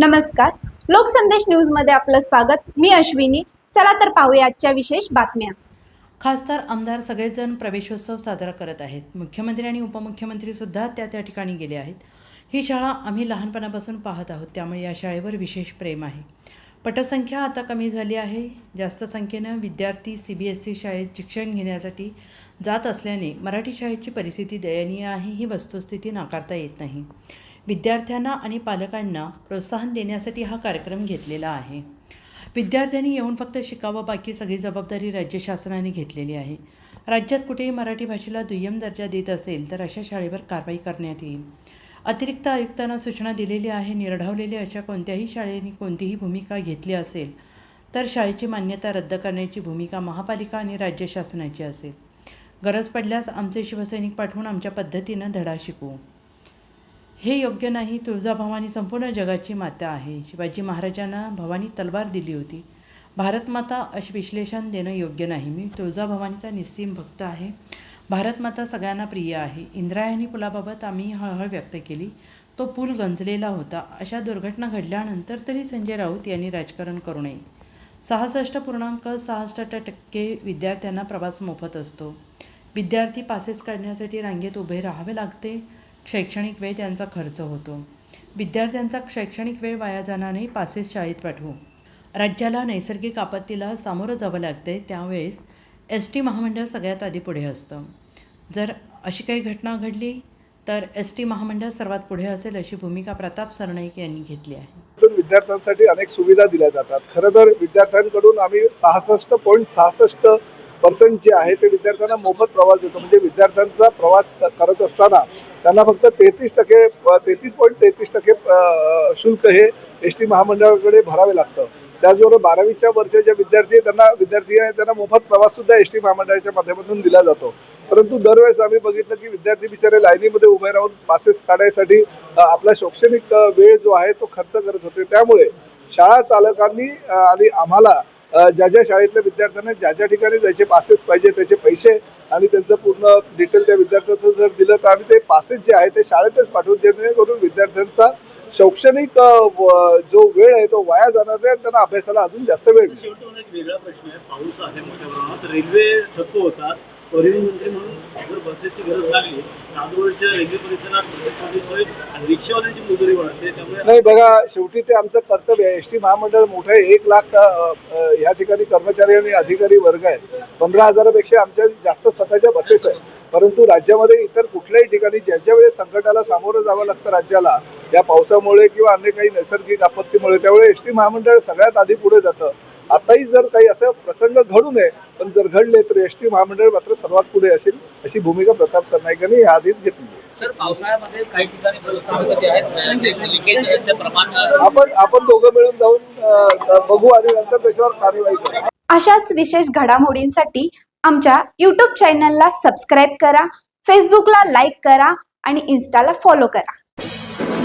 नमस्कार. लोकसंदेश न्यूजमध्ये आपलं स्वागत. मी अश्विनी. चला तर पाहूया आजच्या विशेष बातम्या. खासदार आमदार सगळेजण प्रवेशोत्सव साजरा करत आहेत. मुख्यमंत्री आणि उपमुख्यमंत्री सुद्धा त्या त्या ठिकाणी गेले आहेत. ही शाळा आम्ही लहानपणापासून पाहत आहोत. त्यामुळे या शाळेवर विशेष प्रेम आहे. पटसंख्या आता कमी झाली आहे. जास्त संख्येनं विद्यार्थी सी बी एस ई शाळेत शिक्षण घेण्यासाठी जात असल्याने मराठी शाळेची परिस्थिती दयनीय आहे. ही वस्तुस्थिती नाकारता येत नाही. विद्यार्थ्यांना आणि पालकांना प्रोत्साहन देण्यासाठी हा कार्यक्रम घेतलेला आहे. विद्यार्थ्यांनी येऊन फक्त शिकावं बाकी सगळी जबाबदारी राज्य शासनाने घेतलेली आहे. राज्यात कुठेही मराठी भाषेला दुय्यम दर्जा देत असेल तर अशा शाळेवर कारवाई करण्यात येईल. अतिरिक्त आयुक्तांना सूचना दिलेली आहे निर्ढावलेल्या अशा कोणत्याही शाळेने कोणतीही भूमिका घेतली असेल तर शाळेची मान्यता रद्द करण्याची भूमिका महापालिका आणि राज्य शासनाची असेल. गरज पडल्यास आमचे शिवसैनिक पाठवून आमच्या पद्धतीनं धडा शिकवू. हे योग्य नाही. तुळजाभवानी संपूर्ण जगाची माता आहे. शिवाजी महाराजांना भवानी तलवार दिली होती. भारतमाता असे विश्लेषण देणं योग्य नाही. मी तुळजाभवानीचा निस्सीम भक्त आहे. भारतमाता सगळ्यांना प्रिय आहे. इंद्रायणी पुलाबाबत आम्ही हळहळ व्यक्त केली. तो पूल गंजलेला होता. अशा दुर्घटना घडल्यानंतर तरी संजय राऊत यांनी राजकारण करू नये. सहासष्ट पूर्णांक सहासष्ट टक्के विद्यार्थ्यांना प्रवास मोफत असतो. विद्यार्थी पासेस काढण्यासाठी रांगेत उभे राहावे लागते. शैक्षणिक वेळ त्यांचा खर्च होतो. विद्यार्थ्यांचा शैक्षणिक वेळ वाया जाणार नाही पासेस शाळेत पाठवू. राज्याला नैसर्गिक आपत्तीला सामोरं जावं लागते त्यावेळेस एस टी महामंडळ सगळ्यात आधी पुढे असतं. जर अशी काही घटना घडली तर एस टी महामंडळ सर्वात पुढे असेल अशी भूमिका प्रताप सरनाईक यांनी घेतली आहे. विद्यार्थ्यांसाठी अनेक सुविधा दिल्या जातात. खरं तर विद्यार्थ्यांकडून आम्ही सहासष्ट पॉईंट सहासष्ट पर्सेंट जे आहे ते विद्यार्थ्यांना मोफत प्रवास देतो. म्हणजे विद्यार्थ्यांचा प्रवास करत असताना त्यांना फक्त तेहतीस टक्के तेहतीस पॉईंट तेहतीस टक्के शुल्क हे एस टी महामंडळाकडे भरावे लागतं. त्याचबरोबर बारावीच्या वरचे जे विद्यार्थी आहेत, त्यांना विद्यार्थी आहे त्यांना मोफत प्रवास सुद्धा एस टी महामंडळाच्या माध्यमातून दिला जातो. परंतु दरवेळेस आम्ही बघितलं की विद्यार्थी बिचारे लाईनीमध्ये उभे राहून पासेस काढायसाठी आपला शैक्षणिक वेळ जो आहे तो खर्च करत होते. त्यामुळे शाळा चालकांनी आणि आम्हाला ज्या ज्या शाळेतल्या विद्यार्थ्यांना ज्या ज्या ठिकाणी त्याचे पासेस पाहिजे त्याचे पैसे आणि त्यांचं पूर्ण डिटेल त्या विद्यार्थ्याचं जर दिलं तर आम्ही ते पासेस जे आहे ते शाळेतच पाठवून जेणेकरून विद्यार्थ्यांचा शैक्षणिक जो वेळ आहे तो वाया जाणार नाही त्यांना अभ्यासाला अजून जास्त वेळ शेवटी एक वेगळा प्रश्न आहे. पाऊस आहे मोठ्या प्रमाणात. रेल्वे ठप्प होतात. परिवहन मंत्री म्हणून जर बसेसची गरज लागली तर रेल्वे परिसरात सोय आणि रिक्षावाल्यांची मुजोरी वाढते त्यामुळे नाही बघा शेवटी ते आमचं कर्तव्य आहे. एस टी महामंडळ मोठं आहे. एक लाख ह्या या ठिकाणी कर्मचारी आणि अधिकारी वर्ग आहेत. पंधरा हजारापेक्षा आमच्या जास्त स्वतःच्या बसेस आहेत. परंतु राज्यामध्ये इतर कुठल्याही ठिकाणी ज्या ज्या वेळेस संकटाला सामोरं जावं लागतं राज्याला या पावसामुळे किंवा अन्य काही नैसर्गिक आपत्तीमुळे त्यावेळेस एस टी महामंडळ सगळ्यात आधी पुढे जातं. आताही जर काही असं प्रसंग घडू नये पण जर घडले तर एस टी महामंडळ मात्र सर्वात पुढे असेल अशी भूमिका प्रताप सरनाईकांनी याआधीच घेतली आहे. सर पावसाळ्यामध्ये काही ठिकाणी बसस्थानकं जे आहेत ते लिकेजचं प्रमाण आपण आपण दोघं मिळून जाऊन बघू आणि नंतर त्याच्यावर कार्यवाही करू अशाच विशेष घडामोडींसाठी आमच्या यूट्यूब चॅनलला सबस्क्राईब करा फेसबुकला लाईक करा आणि इन्स्टाला फॉलो करा